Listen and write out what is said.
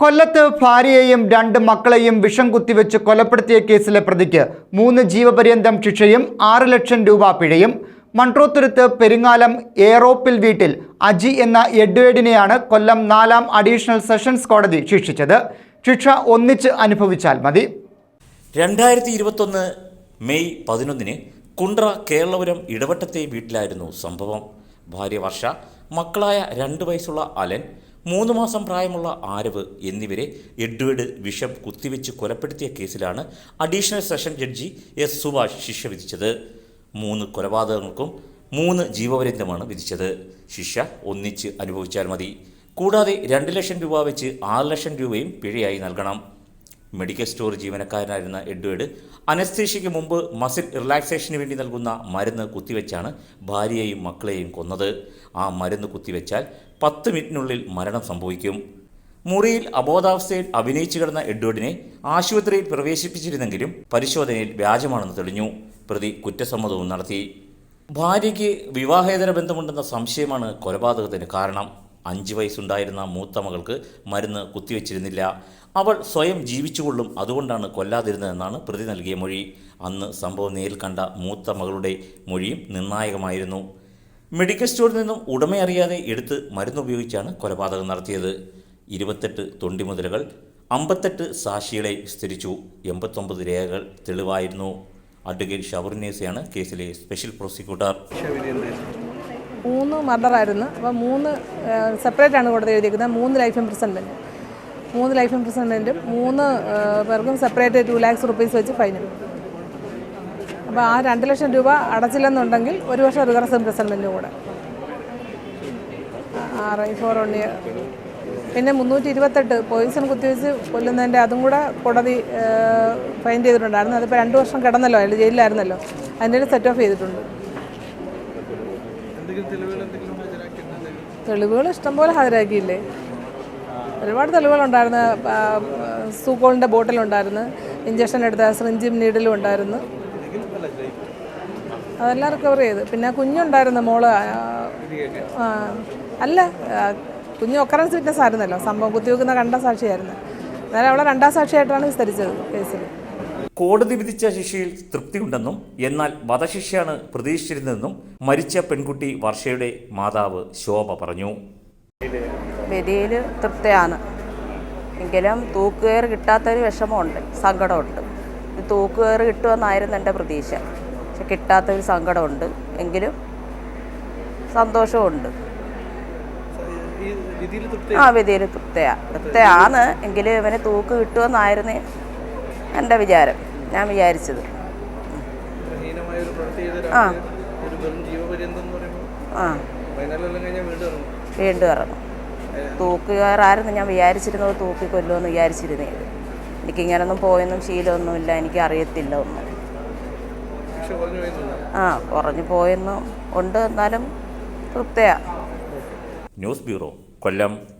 കൊല്ലത്ത് ഭാര്യയെയും രണ്ട് മക്കളെയും വിഷം കുത്തിവെച്ച് കൊലപ്പെടുത്തിയ കേസിലെ പ്രതിക്ക് മൂന്ന് ജീവപര്യന്തം ശിക്ഷയും ആറ് ലക്ഷം രൂപ പിഴയും. മൺട്രോത്തുരുത്ത് പെരിങ്ങാലം ഏറോപ്പിൽ വീട്ടിൽ അജി എന്ന എഡ്വേഡിനെയാണ് കൊല്ലം നാലാം അഡീഷണൽ സെഷൻസ് കോടതി ശിക്ഷിച്ചത്. ശിക്ഷ ഒന്നിച്ച് അനുഭവിച്ചാൽ മതി. രണ്ടായിരത്തി ഇരുപത്തൊന്ന് മെയ് പതിനൊന്നിന് കുണ്ട്ര കേരളപുരം ഇടവട്ടത്തെ വീട്ടിലായിരുന്നു സംഭവം. ഭാര്യ വർഷ മക്കളായ രണ്ട് വയസ്സുള്ള അലൻ മൂന്ന് മാസം പ്രായമുള്ള ആരവ് എന്നിവരെ എഡ്വേർഡ് ബിഷപ്പ് കുത്തിവെച്ച് കൊലപ്പെടുത്തിയ കേസിലാണ് additional session judge S Subhash ശിക്ഷ വിധിച്ചത്. മൂന്ന് കൊലപാതകങ്ങൾക്കും മൂന്ന് ജീവപര്യന്തമാണ് വിധിച്ചത്. ശിക്ഷ ഒന്നിച്ച് അനുഭവിച്ചാൽ മതി. കൂടാതെ രണ്ട് ലക്ഷം രൂപ വെച്ച് ആറ് ലക്ഷം രൂപയും പിഴയായി നൽകണം. മെഡിക്കൽ സ്റ്റോർ ജീവനക്കാരനായിരുന്ന എഡ്വേർഡ് അനസ്തേഷ്യയ്ക്ക് മുമ്പ് മസിൽ റിലാക്സേഷന് വേണ്ടി നൽകുന്ന മരുന്ന് കുത്തിവെച്ചാണ് ഭാര്യയെയും മക്കളെയും കൊന്നത്. ആ മരുന്ന് കുത്തിവെച്ചാൽ പത്ത് മിനിറ്റിനുള്ളിൽ മരണം സംഭവിക്കും. മുറിയിൽ അബോധാവസ്ഥയിൽ അഭിനയിച്ചു കിടന്ന എഡ്വേർഡിനെ ആശുപത്രിയിൽ പ്രവേശിപ്പിച്ചിരുന്നെങ്കിലും പരിശോധനയിൽ വ്യാജമാണെന്ന് തെളിഞ്ഞു. പ്രതി കുറ്റസമ്മതവും നടത്തി. ഭാര്യയ്ക്ക് വിവാഹേതര ബന്ധമുണ്ടെന്ന സംശയമാണ് കൊലപാതകത്തിന് കാരണം. അഞ്ച് വയസ്സുണ്ടായിരുന്ന മൂത്ത മകൾക്ക് മരുന്ന് കുത്തിവെച്ചിരുന്നില്ല. അവൾ സ്വയം ജീവിച്ചുകൊള്ളും അതുകൊണ്ടാണ് കൊല്ലാതിരുന്നതെന്നാണ് പ്രതി നൽകിയ മൊഴി. അന്ന് സംഭവം നേരിൽ കണ്ട മൂത്ത മകളുടെ മൊഴിയും നിർണായകമായിരുന്നു. മെഡിക്കൽ സ്റ്റോറിൽ നിന്നും ഉടമയറിയാതെ എടുത്ത് മരുന്നുപയോഗിച്ചാണ് കൊലപാതകം നടത്തിയത്. ഇരുപത്തെട്ട് തൊണ്ടിമുതലുകൾ അമ്പത്തെട്ട് സാക്ഷികളെ വിസ്തരിച്ചു. എൺപത്തൊമ്പത് രേഖകൾ തെളിവായിരുന്നു. അഡ്വക്കേറ്റ് ഷവറിനേസയാണ് കേസിലെ സ്പെഷ്യൽ പ്രോസിക്യൂട്ടർ. മൂന്ന് മർഡറായിരുന്നു. അപ്പോൾ മൂന്ന് സെപ്പറേറ്റ് ആണ് കോടതി എഴുതിയിരിക്കുന്നത് മൂന്ന് ലൈഫ് ഇംപ്രിസൺമെന്റ് മൂന്ന് ലൈഫ് ഇംപ്രിസൺമെന്റും മൂന്ന് പേർക്കും സെപ്പറേറ്റ് ടു ലാക്സ് റുപ്പീസ് വെച്ച് ഫൈനും അപ്പോൾ ആ രണ്ട് ലക്ഷം രൂപ അടച്ചില്ലെന്നുണ്ടെങ്കിൽ ഒരു വർഷം റിവേഴ്സ് ഇംപ്രിസൺമെന്റും കൂടെ. ആറ് ഫോർ വൺ ഇയർ പിന്നെ മുന്നൂറ്റി ഇരുപത്തെട്ട് പോയിസൺ കുത്തിവെച്ച് കൊല്ലുന്നതിന്റെ അതും കൂടെ കോടതി ഫൈൻ ചെയ്തിട്ടുണ്ടായിരുന്നു. അതിപ്പോൾ രണ്ട് വർഷം കിടന്നല്ലോ അയാൾ ജയിലിലായിരുന്നല്ലോ. അതിന്റെ സെറ്റ് ഓഫ് ചെയ്തിട്ടുണ്ട്. തെളിവുകൾ ഇഷ്ടംപോലെ ഹാജരാക്കിയില്ലേ? ഒരുപാട് തെളിവുകളുണ്ടായിരുന്നു. സൂക്കോളിന്റെ ബോട്ടിലുണ്ടായിരുന്നു. ഇഞ്ചക്ഷൻ എടുത്ത സിറിഞ്ചും നീഡിലും ഉണ്ടായിരുന്നു. അതെല്ലാം റിക്കവർ ചെയ്ത്. പിന്നെ കുഞ്ഞുണ്ടായിരുന്നു മോൾ. അല്ല കുഞ്ഞു ഒക്കറൻസ് വിറ്റ്നസ് ആയിരുന്നല്ലോ. സംഭവം കുത്തിവെക്കുന്ന കണ്ട സാക്ഷിയായിരുന്നു. എന്നാലും അവളെ രണ്ടാം സാക്ഷിയായിട്ടാണ് വിസ്തരിച്ചത് കേസിൽ. കോടതി വിധിച്ച ശിക്ഷയിൽ തൃപ്തിയുണ്ടെന്നും എന്നാൽ വധശിക്ഷയാണ് പ്രതീക്ഷിച്ചിരുന്നതെന്നും മരിച്ച പെൺകുട്ടി വർഷയുടെ മാതാവ് ശോഭ പറഞ്ഞു. വിധിയിൽ തൃപ്തിയാണ്. എങ്കിലും തൂക്കുകയർ കിട്ടാത്തൊരു വിഷമമുണ്ട് സങ്കടമുണ്ട്. ഇത് തൂക്കുകയർ കിട്ടുമെന്നായിരുന്നു എന്റെ പ്രതീക്ഷ. പക്ഷെ കിട്ടാത്തൊരു സങ്കടമുണ്ട് എങ്കിലും സന്തോഷമുണ്ട്. ആ വിധിയിൽ തൃപ്തിയാണ് തൃപ്തിയാണ് എങ്കിലും ഇവന് തൂക്ക് കിട്ടുമെന്നായിരുന്നു എന്റെ വിചാരം? ഞാൻ വിചാരിച്ചത്. ആ. ആ. വീണ്ടും ഇറങ്ങും. തൂക്കി ഇറങ്ങും. തൂക്കുകയറായിരുന്നു ഞാൻ വിചാരിച്ചിരുന്നത് തൂക്കി കൊല്ലുമെന്ന് വിചാരിച്ചിരുന്നേ. എനിക്കിങ്ങനൊന്നും പോയൊന്നും ശീലമൊന്നുമില്ല. എനിക്ക് അറിയത്തില്ല ഒന്നും. ആ കുറഞ്ഞു പോയെന്നും ഉണ്ട്. എന്നാലും തൃപ്തിയാ. ന്യൂസ് ബ്യൂറോ കൊല്ലം.